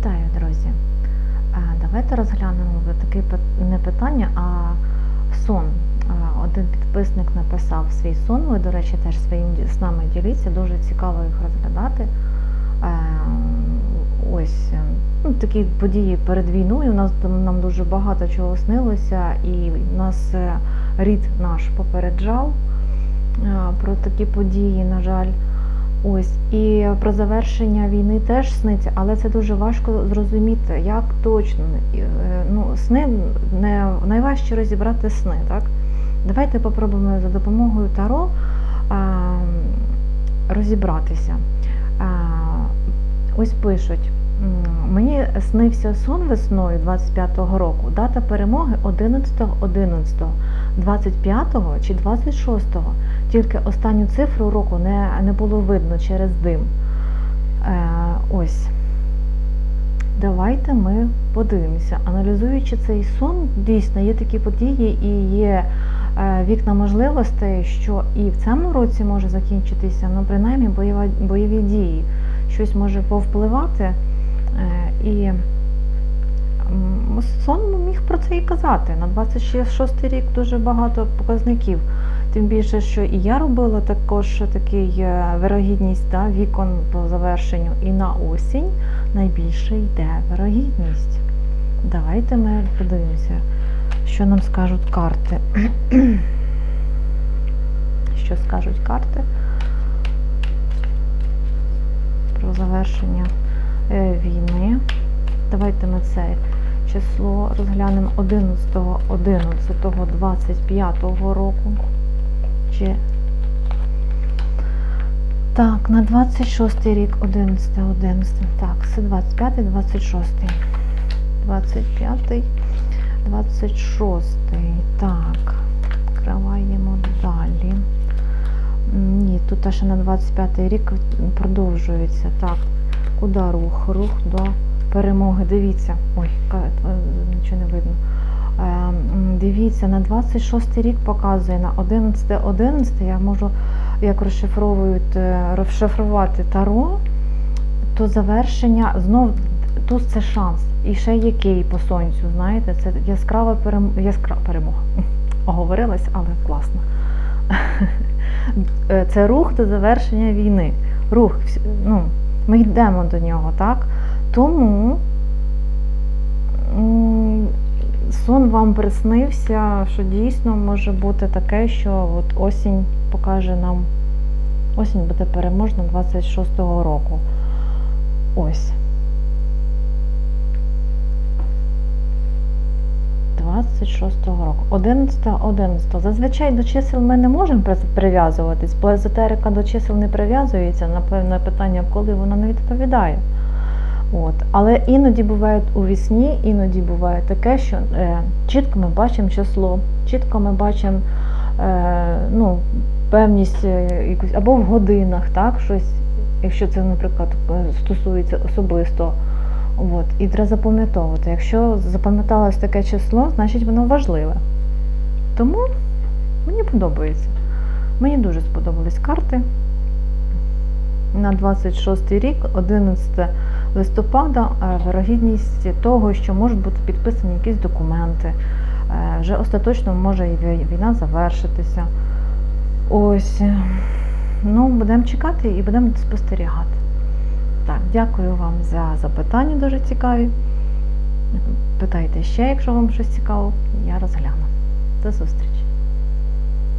Вітаю, друзі! Давайте розглянемо таке не питання, а сон. Один підписник написав свій сон. Ви, до речі, теж своїм нами діліться. Дуже цікаво їх розглядати. Е, Ось е, ну, такі події перед війною. У нас нам дуже багато чого снилося, і нас е, рід наш попереджав е, про такі події, на жаль. Ось і про завершення війни теж сниться, але це дуже важко зрозуміти, як точно. Е, Ну, сни не найважче розібрати сни, так? Давайте попробуємо за допомогою Таро а, розібратися. А, ось пишуть. Мені снився сон весною 25-го року. Дата перемоги 11.11, 11, 25-го чи 26-го. Тільки останню цифру року не, не було видно через дим. Е, ось. Давайте ми подивимося. Аналізуючи цей сон, дійсно є такі події і є е, вікна можливостей, що і в цьому році може закінчитися, ну, принаймні бойові дії. Щось може повпливати. Е, і сон міг про це і казати. На 26 рік дуже багато показників. Тим більше, що і я робила також такий е, вирогідність да, вікон по завершенню, і на осінь найбільше йде вирогідність. Давайте ми подивимося, що нам скажуть карти. Що скажуть карти про завершення е, війни. Давайте ми це число розглянемо 11 11 25 року. Чи... Так, на 26 рік 11 11. Так, це 25 26. 25 26. Так, відкриваємо далі. Ні, тут ще на 25 рік продовжується. Так, куди рух? Рух до перемоги. Дивіться. Ой, е, нічого не видно. Е, Дивіться, на 26 рік показує на 11 11 я можу, як розшифровують, е, розшифрувати таро, то завершення знов тут це шанс. І ще який по сонцю, знаєте, це яскрава перем... яскра... перемога. Оговорилась, але класно. Е, Це рух до завершення війни. Рух, ну, ми йдемо до нього, так? Тому сон вам приснився, що дійсно може бути таке, що от осінь покаже нам, осінь буде переможна 26-го року. Ось. 26-го року. 11 11 Зазвичай до чисел ми не можемо прив'язуватись, бо езотерика до чисел не прив'язується. Напевно, питання, коли вона не відповідає. От. Але іноді буває у вісні, іноді буває таке, що е, чітко ми бачимо число, чітко ми бачимо е, ну, певність е, якусь, або в годинах, так, щось, якщо це, наприклад, е, стосується особисто. От. І треба запам'ятовувати. Якщо запам'яталось таке число, значить воно важливе. Тому мені подобається. Мені дуже сподобались карти. На 26 рік, 11 листопада, е, вирогідність того, що можуть бути підписані якісь документи. Е, Вже остаточно може і війна завершитися. Ось. е, Ну, будемо чекати і будемо спостерігати. Так, дякую вам за запитання, дуже цікаві. Питайте ще, якщо вам щось цікаво, я розгляну. До зустрічі!